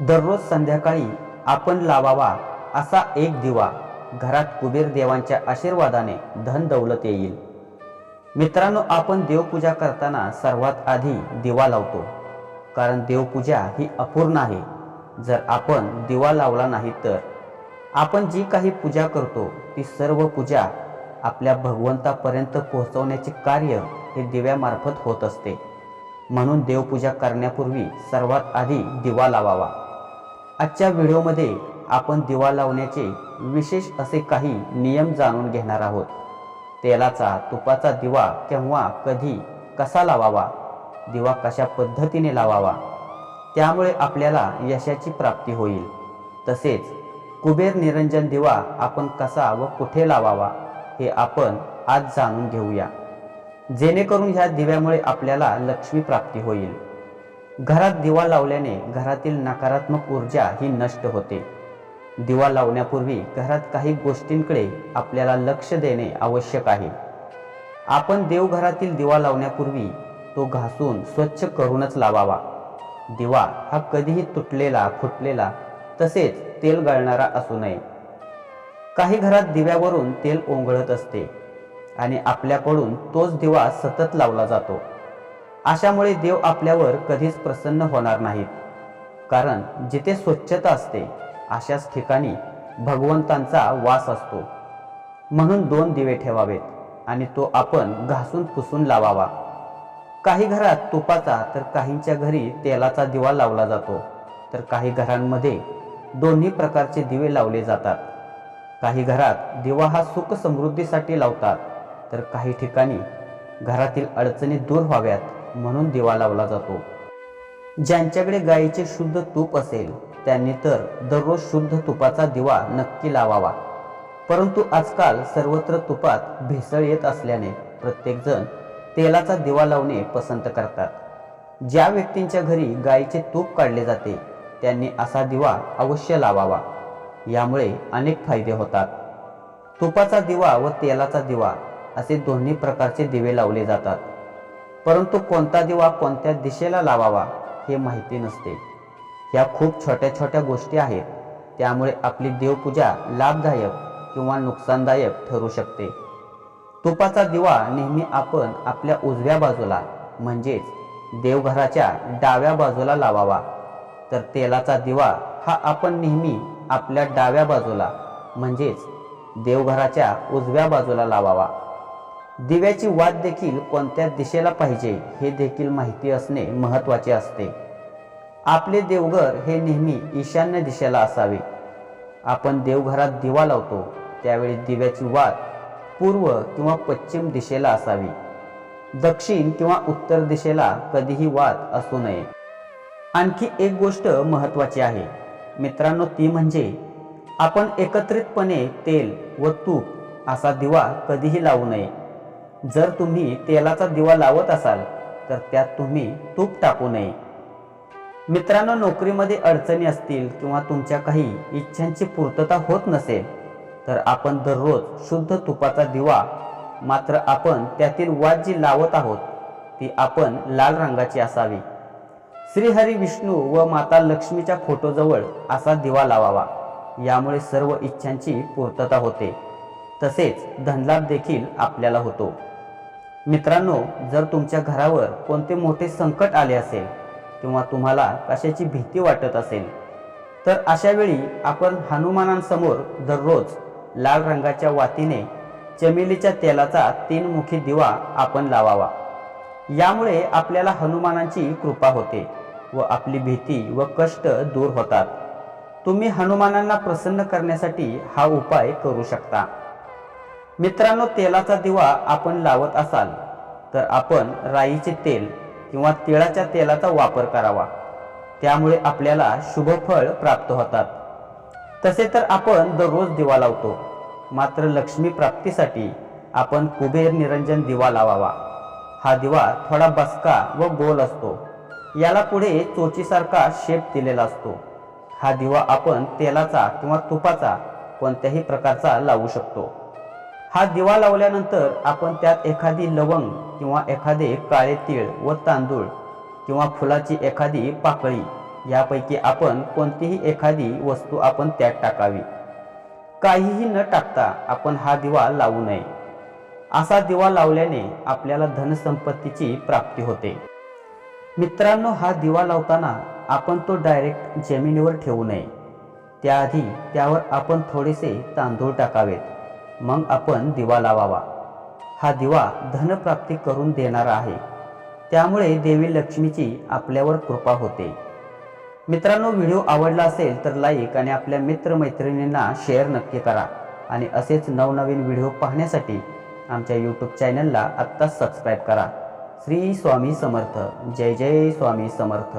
दररोज संध्याकाळी आपण लावावा असा एक दिवा घरात कुबेर देवांच्या आशीर्वादाने धन दौलत येईल. मित्रांनो आपण देवपूजा करताना सर्वात आधी दिवा लावतो. कारण देवपूजा ही अपूर्ण आहे. जर आपण दिवा लावला नाही तर आपण जी काही पूजा करतो ती सर्व पूजा आपल्या भगवंतापर्यंत पोहोचवण्याचे कार्य हे दिव्यामार्फत होत असते. म्हणून देवपूजा करण्यापूर्वी सर्वात आधी दिवा लावावा. आजच्या व्हिडिओमध्ये आपण दिवा लावण्याचे विशेष असे काही नियम जाणून घेणार आहोत. तेलाचा तुपाचा दिवा केव्हा कधी कसा लावावा? दिवा कशा पद्धतीने लावावा? त्यामुळे आपल्याला यशाची प्राप्ती होईल. तसेच कुबेर निरंजन दिवा आपण कसा व कुठे लावावा हे आपण आज जाणून घेऊया. जेणेकरून ह्या दिव्यामुळे आपल्याला लक्ष्मी प्राप्ती होईल. घरात दिवा लावल्याने घरातील नकारात्मक ऊर्जा ही नष्ट होते. दिवा लावण्यापूर्वी घरात काही गोष्टींकडे आपल्याला लक्ष देणे आवश्यक आहे. आपण देवघरातील दिवा लावण्यापूर्वी तो घासून स्वच्छ करूनच लावावा. दिवा हा कधीही तुटलेला फुटलेला तसेच तेल गळणारा असू नये. काही घरात दिव्यावरून तेल ओंगळत असते आणि आपल्याकडून तोच दिवा सतत लावला जातो. अशामुळे देव आपल्यावर कधीच प्रसन्न होणार नाहीत कारण जिथे स्वच्छता असते अशाच ठिकाणी भगवंतांचा वास असतो. म्हणून दोन दिवे ठेवावेत आणि तो आपण घासून पुसून लावावा. काही घरात तुपाचा तर काहींच्या घरी तेलाचा दिवा लावला जातो. तर काही घरांमध्ये दोन्ही प्रकारचे दिवे लावले जातात. काही घरात दिवा हा सुख समृद्धीसाठी लावतात. तर काही ठिकाणी घरातील अडचणी दूर व्हाव्यात. म्हणून दिवा लावला जातो. ज्यांच्याकडे गायीचे शुद्ध तूप असेल त्यांनी तर दररोज शुद्ध तुपाचा दिवा नक्की लावावा. परंतु आजकाल सर्वत्र तुपात भेसळ येत असल्याने प्रत्येकजण तेलाचा दिवा लावणे पसंत करतात. ज्या व्यक्तींच्या घरी गायीचे तूप काढले जाते त्यांनी असा दिवा अवश्य लावावा. यामुळे अनेक फायदे होतात. तुपाचा दिवा व तेलाचा दिवा असे दोन्ही प्रकारचे दिवे लावले जातात. परंतु कोणता दिवा कोणत्या दिशेला लावावा हे माहिती नसते. ह्या खूप छोट्या छोट्या गोष्टी आहेत. त्यामुळे आपली देवपूजा लाभदायक किंवा नुकसानदायक ठरू शकते. तुपाचा दिवा नेहमी आपण आपल्या उजव्या बाजूला म्हणजेच देवघराच्या डाव्या बाजूला लावावा. तर तेलाचा दिवा हा आपण नेहमी आपल्या डाव्या बाजूला म्हणजेच देवघराच्या उजव्या बाजूला लावावा. दिव्याची वाद देखील कोणत्या दिशेला पाहिजे हे देखील माहिती असणे महत्त्वाचे असते. आपले देवघर हे नेहमी ईशान्य दिशेला असावे. आपण देवघरात दिवा लावतो त्यावेळी दिव्याची वाद पूर्व किंवा पश्चिम दिशेला असावी. दक्षिण किंवा उत्तर दिशेला कधीही वाद असू नये. आणखी एक गोष्ट महत्त्वाची आहे. मित्रांनो ती म्हणजे आपण एकत्रितपणे तेल व तूप असा दिवा कधीही लावू नये. जर तुम्ही तेलाचा दिवा लावत असाल तर त्यात तुम्ही तूप टाकू नये. मित्रांनो नोकरीमध्ये अडचणी असतील किंवा तुमच्या काही इच्छांची पूर्तता होत नसेल तर आपण दररोज शुद्ध तुपाचा दिवा मात्र आपण त्यातील वाद जी लावत आहोत ती आपण लाल रंगाची असावी. श्रीहरी विष्णू व माता लक्ष्मीच्या फोटोजवळ असा दिवा लावावा. यामुळे सर्व इच्छांची पूर्तता होते. तसेच धनलाभ देखील आपल्याला होतो. मित्रांनो जर तुमच्या घरावर कोणते मोठे संकट आले असेल किंवा तुम्हाला कशाची भीती वाटत असेल तर अशा वेळी आपण हनुमानांसमोर दररोज लाल रंगाच्या वातीने चमेलीच्या तेलाचा तीनमुखी दिवा आपण लावावा. यामुळे आपल्याला हनुमानांची कृपा होते व आपली भीती व कष्ट दूर होतात. तुम्ही हनुमानांना प्रसन्न करण्यासाठी हा उपाय करू शकता. मित्रांनो तेलाचा दिवा आपण लावत असाल तर आपण राईचे तेल किंवा तिळाच्या तेलाचा वापर करावा. त्यामुळे आपल्याला शुभ फळ प्राप्त होतात. तसे तर आपण दररोज दिवा लावतो. मात्र लक्ष्मी प्राप्तीसाठी आपण कुबेर निरंजन दिवा लावावा. हा दिवा थोडा बसका व गोल असतो. याला पुढे चोचीसारखा शेप दिलेला असतो. हा दिवा आपण तेलाचा किंवा तुपाचा कोणत्याही प्रकारचा लावू शकतो. हा दिवा लावल्यानंतर आपण त्यात एखादी लवंग किंवा एखादे काळे तीळ व तांदूळ किंवा फुलाची एखादी पाकळी यापैकी आपण कोणतीही एखादी वस्तू आपण त्यात टाकावी. काहीही न टाकता आपण हा दिवा लावू नये. असा दिवा लावल्याने आपल्याला धनसंपत्तीची प्राप्ती होते. मित्रांनो हा दिवा लावताना आपण तो डायरेक्ट जमिनीवर ठेवू नये. त्याआधी त्यावर आपण थोडेसे तांदूळ टाकावेत. मग आपण दिवा लावावा. हा दिवा धनप्राप्ती करून देणारा आहे. त्यामुळे देवी लक्ष्मीची आपल्यावर कृपा होते. मित्रांनो व्हिडिओ आवडला असेल तर लाईक आणि आपल्या मित्रमैत्रिणींना शेअर नक्की करा. आणि असेच नवनवीन व्हिडिओ पाहण्यासाठी आमच्या यूट्यूब चॅनलला आत्ताच सबस्क्राईब करा. श्री स्वामी समर्थ. जय जय स्वामी समर्थ.